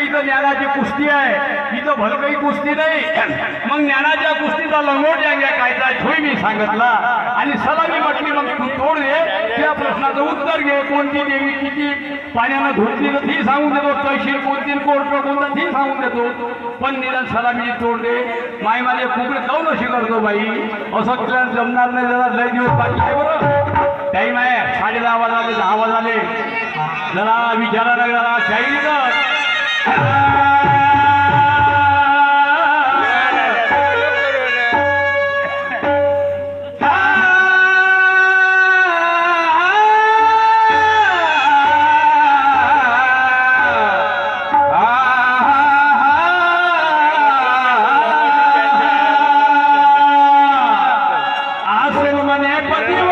इथं ज्ञानाची कुस्ती आहे. इथं भलकही कुस्ती नाही. मग ज्ञानाच्या कुस्तीचा लंगोट ज्या कायचा होय मी सांगितला. आणि सलामी म्हटली मग तू तोड दे त्या प्रश्नाचं उत्तर घे. कोणती देवी किती पाण्यानं धुतली तर ती सांगून देतो. तहसील कोणती कोर्ट कोणतं ती सांगून देतो. पण निदान सलामी तोड दे. माय माझे कुकडे जाऊन अशी करतो बाई? असं केल्यानं जमणार नाही जरा लय दिवस बाकी आहे बरं. टाईम आहे साडे दहा वाजले दहा वाजले. जरा विचारा लागला शाही ಅವನೇ ಪತಿವ